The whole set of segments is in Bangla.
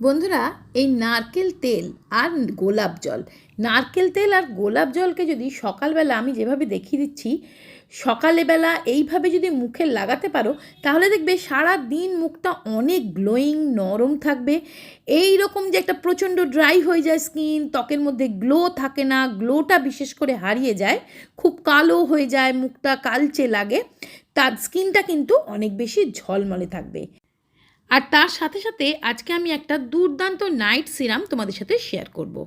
বন্ধুরা, এই নারকেল তেল আর গোলাপ জল। নারকেল তেল আর গোলাপ জলকে যদি সকালবেলা আমি যেভাবে দেখিয়ে দিচ্ছি, সকালবেলা এইভাবে যদি মুখে লাগাতে পারো, তাহলে দেখবে সারা দিন মুখটা অনেক গ্লোয়িং নরম থাকবে। এই রকম যে একটা প্রচণ্ড ড্রাই হয়ে যায় স্কিন ত্বকের মধ্যে গ্লো থাকে না গ্লোটা বিশেষ করে হারিয়ে যায়, খুব কালো হয়ে যায়, মুখটা কালচে লাগে, তার স্কিনটা কিন্তু অনেক বেশি ঝলমলে থাকবে। আর তার সাথে সাথে আজকে আমি একটা দুর্দান্ত নাইট সিরাম তোমাদের সাথে শেয়ার করব।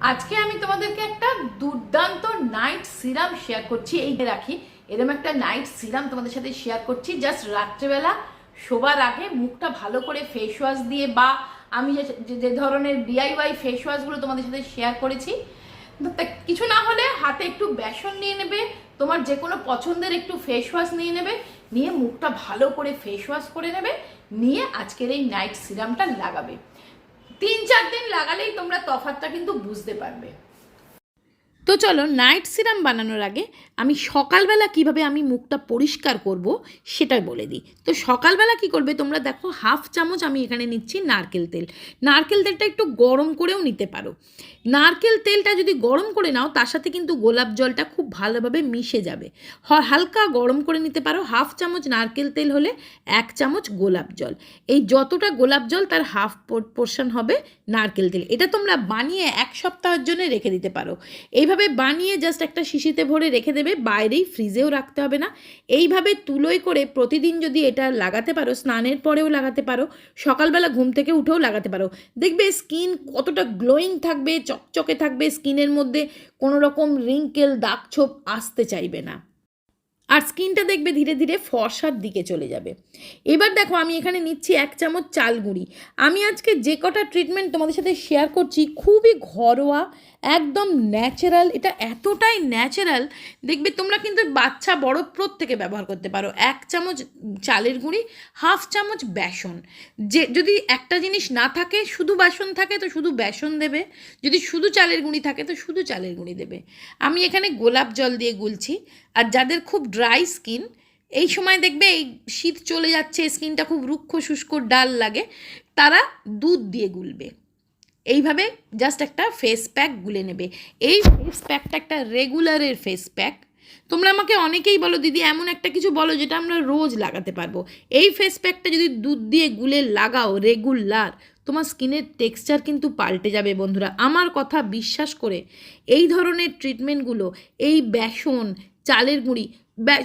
আজকে আমি তোমাদেরকে একটা দুর্দান্ত নাইট সিরাম শেয়ার করছি এই রাখি এরকম একটা নাইট সিরাম তোমাদের সাথে শেয়ার করছি জাস্ট রাত্রেবেলা, শোবার আগে মুখটা ভালো করে ফেস ওয়াশ দিয়ে বা আমি যে- ধরনের ডিআইওয়াই ফেস ওয়াশগুলো তোমাদের সাথে শেয়ার করেছি কিছু না হলে হাতে একটু বেসন নিয়ে নেবে, তোমার যে কোনো পছন্দের একটু ফেস ওয়াশ নিয়ে নেবে, নিয়ে মুখটা ভালো করে ফেস ওয়াশ করে নেবে নিয়ে আজকের এই নাইট সিরামটা লাগাবে। তিন চার দিন লাগালেই তোমরা তফাতটা কিন্তু বুঝতে পারবে। তো চলো নাইট সিরাম বানানোর আগে আমি সকালবেলা কীভাবে আমি মুখটা পরিষ্কার করব সেটাই বলে দিই। তো সকালবেলা কি করবে তোমরা দেখো হাফ চামচ আমি এখানে নিচ্ছি নারকেল তেল। নারকেল তেলটা একটু গরম করেও নিতে পারো। নারকেল তেলটা যদি গরম করে নাও তার সাথে কিন্তু গোলাপ জলটা খুব ভালোভাবে মিশে যাবে। হালকা গরম করে নিতে পারো। হাফ চামচ নারকেল তেল হলে এক চামচ গোলাপ জল। এই যতটা গোলাপ জল তার হাফ পোর্শন হবে নারকেল তেল। এটা তোমরা বানিয়ে এক সপ্তাহের জন্য রেখে দিতে পারো। এইভাবে বানিয়ে জাস্ট একটা শিশিতে ভরে রেখে দেবে, বাইরেই ফ্রিজেও রাখতে হবে না। এইভাবে তুলোয় করে প্রতিদিন যদি এটা লাগাতে পারো, স্নানের পরেও লাগাতে পারো, সকালবেলা ঘুম থেকে উঠেও লাগাতে পারো, দেখবে স্কিন কতটা গ্লোয়িং থাকবে, চকচকে থাকবে স্কিনের মধ্যে কোনো রকম রিঙ্কেল দাগ ছোপ আসতে চাইবে না। আর স্কিনটা দেখবে ধীরে ধীরে ফর্সার দিকে চলে যাবে। এবার দেখো আমি এখানে নিচ্ছি এক চামচ চাল গুঁড়ি। আমি আজকে যে কটা ট্রিটমেন্ট তোমাদের সাথে শেয়ার করছি, খুবই ঘরোয়া, একদম ন্যাচারাল এটা এতটাই ন্যাচারাল দেখবে তোমরা কিন্তু বাচ্চা, বড় প্রত্যেকে ব্যবহার করতে পারো। এক চামচ চালের গুঁড়ি, হাফ চামচ বেসন। যে, যদি একটা জিনিস না থাকে, শুধু বেসন থাকে, তো শুধু বেসন দেবে। যদি শুধু চালের গুঁড়ি থাকে, তো শুধু চালের গুঁড়ি দেবে। আমি এখানে গোলাপ জল দিয়ে গুলছি। আর যাদের খুব ড্রাই স্কিন এই সময় দেখবে এই শীত চলে যাচ্ছে স্কিনটা খুব রুক্ষ, শুষ্ক ডাল লাগে, তারা দুধ দিয়ে গুলবে। এইভাবে জাস্ট একটা ফেস প্যাক গুলে নেবে। এই ফেস প্যাকটা একটা রেগুলারের ফেস প্যাক তোমরা আমাকে অনেকেই বলো, দিদি, এমন একটা কিছু বলো যেটা আমরা রোজ লাগাতে পারব। এই ফেস প্যাকটা যদি দুধ দিয়ে গুলে লাগাও রেগুলার তোমার স্কিনের টেক্সচার কিন্তু পাল্টে যাবে বন্ধুরা। আমার কথা বিশ্বাস করে এই ধরনের ট্রিটমেন্টগুলো এই বেসন চালের গুঁড়ি।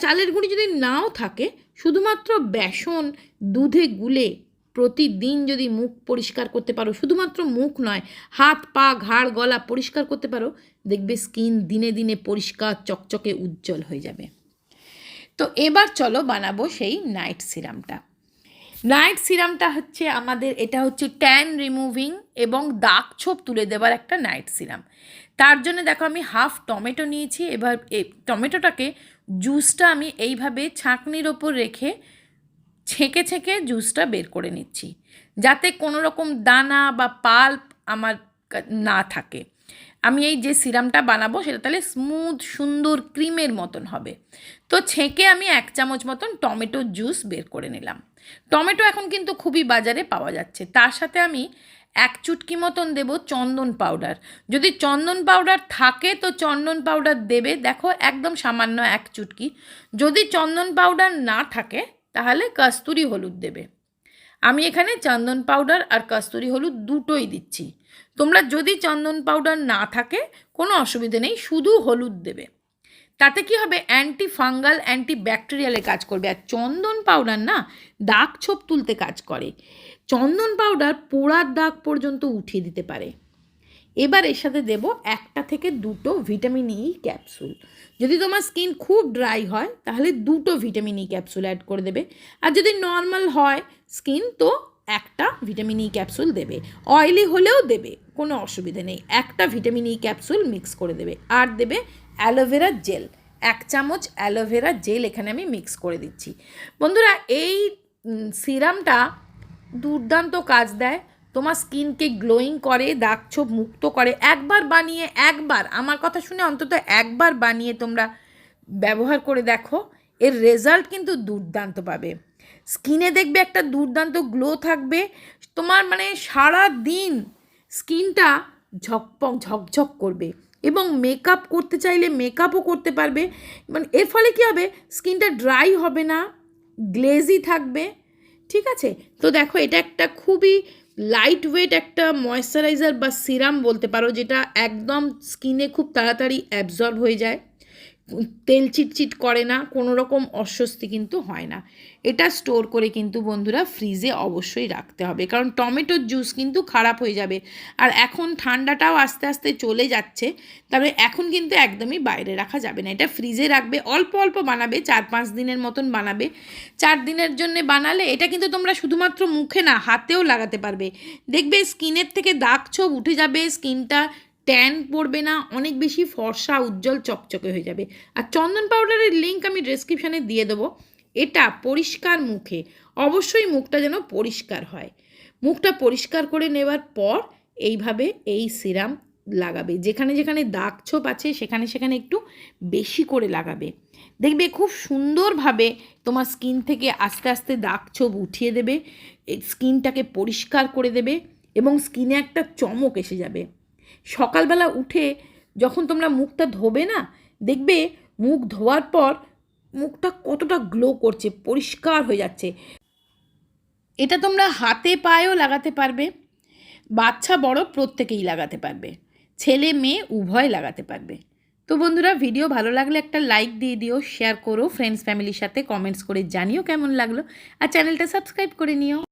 চালের গুঁড়ি যদি নাও থাকে, শুধুমাত্র বেসন, দুধে গুলে প্রতিদিন যদি মুখ পরিষ্কার করতে পারো, শুধুমাত্র মুখ নয়, হাত, পা, ঘাড়, গলা পরিষ্কার করতে পারো, দেখবে স্কিন দিনে দিনে পরিষ্কার, চকচকে, উজ্জ্বল হয়ে যাবে। তো এবার চলো বানাবো সেই নাইট সিরামটা। নাইট সিরামটা হচ্ছে আমাদের, এটা হচ্ছে ট্যান রিমুভিং এবং দাগ ছোপ তুলে দেওয়ার একটা নাইট সিরাম। তার জন্য দেখো আমি হাফ টমেটো নিয়েছি, এবার এই টমেটোটাকে জুসটা আমি এইভাবে ছাঁকনির ওপর রেখে ছেঁকে ছেঁকে জুসটা বের করে নিচ্ছি, যাতে কোনো রকম দানা বা পাল্প আমার না থাকে। আমি এই যে সিরামটা বানাবো, সেটা তাহলে স্মুথ সুন্দর ক্রিমের মতন হবে। তো ছেঁকে আমি এক চামচ মতন টমেটোর জুস বের করে নিলাম। টমেটো এখন কিন্তু খুবই বাজারে পাওয়া যাচ্ছে। তার সাথে আমি এক চুটকি মতন দেব চন্দন পাউডার। যদি চন্দন পাউডার থাকে তো চন্দন পাউডার দেবে। দেখো একদম সামান্য এক চুটকি। যদি চন্দন পাউডার না থাকে, তাহলে কস্তুরি হলুদ দেবে। আমি এখানে চন্দন পাউডার আর কস্তুরি হলুদ দুটোই দিচ্ছি। তোমরা যদি চন্দন পাউডার না থাকে, কোনো অসুবিধে নেই। শুধু হলুদ দেবে। তাতে কি হবে? অ্যান্টি ফাঙ্গাল অ্যান্টি ব্যাকটেরিয়ালে কাজ করবে। আর চন্দন পাউডার না, দাগ ছোপ তুলতে কাজ করে। চন্দন পাউডার পোড়ার দাগ পর্যন্ত উঠিয়ে দিতে পারে। এবার এর সাথে দেব একটা থেকে দুটো ভিটামিন ই ক্যাপসুল যদি তোমার স্কিন খুব ড্রাই হয়, তাহলে দুটো ভিটামিন ই ক্যাপসুল অ্যাড করে দেবে। আর যদি নর্মাল হয় স্কিন তো একটা ভিটামিন ই ক্যাপসুল দেবে। অয়েলি হলেও দেবে, কোনো অসুবিধা নেই। একটা ভিটামিন ই ক্যাপসুল মিক্স করে দেবে। আর দেবে অ্যালোভেরা জেল। এক চামচ অ্যালোভেরা জেল এখানে আমি মিক্স করে দিচ্ছি। বন্ধুরা, এই সিরামটা দুর্দান্ত কাজ দেয়। তোমার স্কিনকে গ্লোয়িং করে, দাগ ছোপ মুক্ত করে। একবার বানিয়ে, একবার, আমার কথা শুনে অন্তত একবার বানিয়ে তোমরা ব্যবহার করে দেখো। এর রেজাল্ট কিন্তু দুর্দান্ত পাবে। স্কিনে দেখবে একটা দুর্দান্ত গ্লো থাকবে। তোমার মানে সারা দিন স্কিনটা ঝকপক ঝকঝক করবে। এবং মেকআপ করতে চাইলে মেকআপও করতে পারবে। মানে এর ফলে কী হবে? স্কিনটা ড্রাই হবে না গ্লেজি থাকবে। ঠিক আছে? তো দেখো, এটা একটা খুবই লাইট ওয়েট একটা ময়শ্চারাইজার বা সিরাম বলতে পারো, যেটা একদম স্কিনে খুব তাড়াতাড়ি অ্যাবজর্ব হয়ে যায়। তেল চিটচিট করে না কোনো রকম অস্বস্তি কিন্তু হয় না। এটা স্টোর করে কিন্তু বন্ধুরা ফ্রিজে অবশ্যই রাখতে হবে। কারণ টমেটোর জুস কিন্তু খারাপ হয়ে যাবে। আর এখন ঠান্ডাটাও আস্তে আস্তে চলে যাচ্ছে তবে এখন কিন্তু একদমই বাইরে রাখা যাবে না। এটা ফ্রিজে রাখবে, অল্প অল্প বানাবে, চার পাঁচ দিনের মতন বানাবে। চার দিনের জন্য বানালে এটা কিন্তু তোমরা শুধুমাত্র মুখে না, হাতেও লাগাতে পারবে। দেখবে স্কিনের থেকে দাগ ছোপ উঠে যাবে স্কিনটা ট্যান পড়বে না, অনেক বেশি ফর্সা, উজ্জ্বল, চকচকে হয়ে যাবে। আর চন্দন পাউডারের লিঙ্ক আমি ডেসক্রিপশানে দিয়ে দেবো। এটা পরিষ্কার মুখে, অবশ্যই মুখটা যেন পরিষ্কার হয়। মুখটা পরিষ্কার করে নেওয়ার পর এইভাবে এই সিরাম লাগাবে। যেখানে যেখানে দাগ ছোপ আছে, সেখানে সেখানে একটু বেশি করে লাগাবে। দেখবে খুব সুন্দরভাবে তোমার স্কিন থেকে আস্তে আস্তে দাগ ছোপ উঠিয়ে দেবে স্কিনটাকে পরিষ্কার করে দেবে এবং স্কিনে একটা চমক এসে যাবে। সকালবেলা উঠে যখন তোমরা মুখটা ধোবে না, দেখবে মুখ ধোয়ার পর মুখটা কতটা গ্লো করছে, পরিষ্কার হয়ে যাচ্ছে। এটা তোমরা হাতে পায়েও লাগাতে পারবে, বাচ্চা বড় প্রত্যেকেই লাগাতে পারবে, ছেলে মেয়ে উভয় লাগাতে পারবে। তো বন্ধুরা, ভিডিও ভালো লাগলে একটা লাইক দিয়ে দিও শেয়ার করো ফ্রেন্ডস ফ্যামিলির সাথে কমেন্টস করে জানিও কেমন লাগল, আর চ্যানেলটা সাবস্ক্রাইব করে নিও।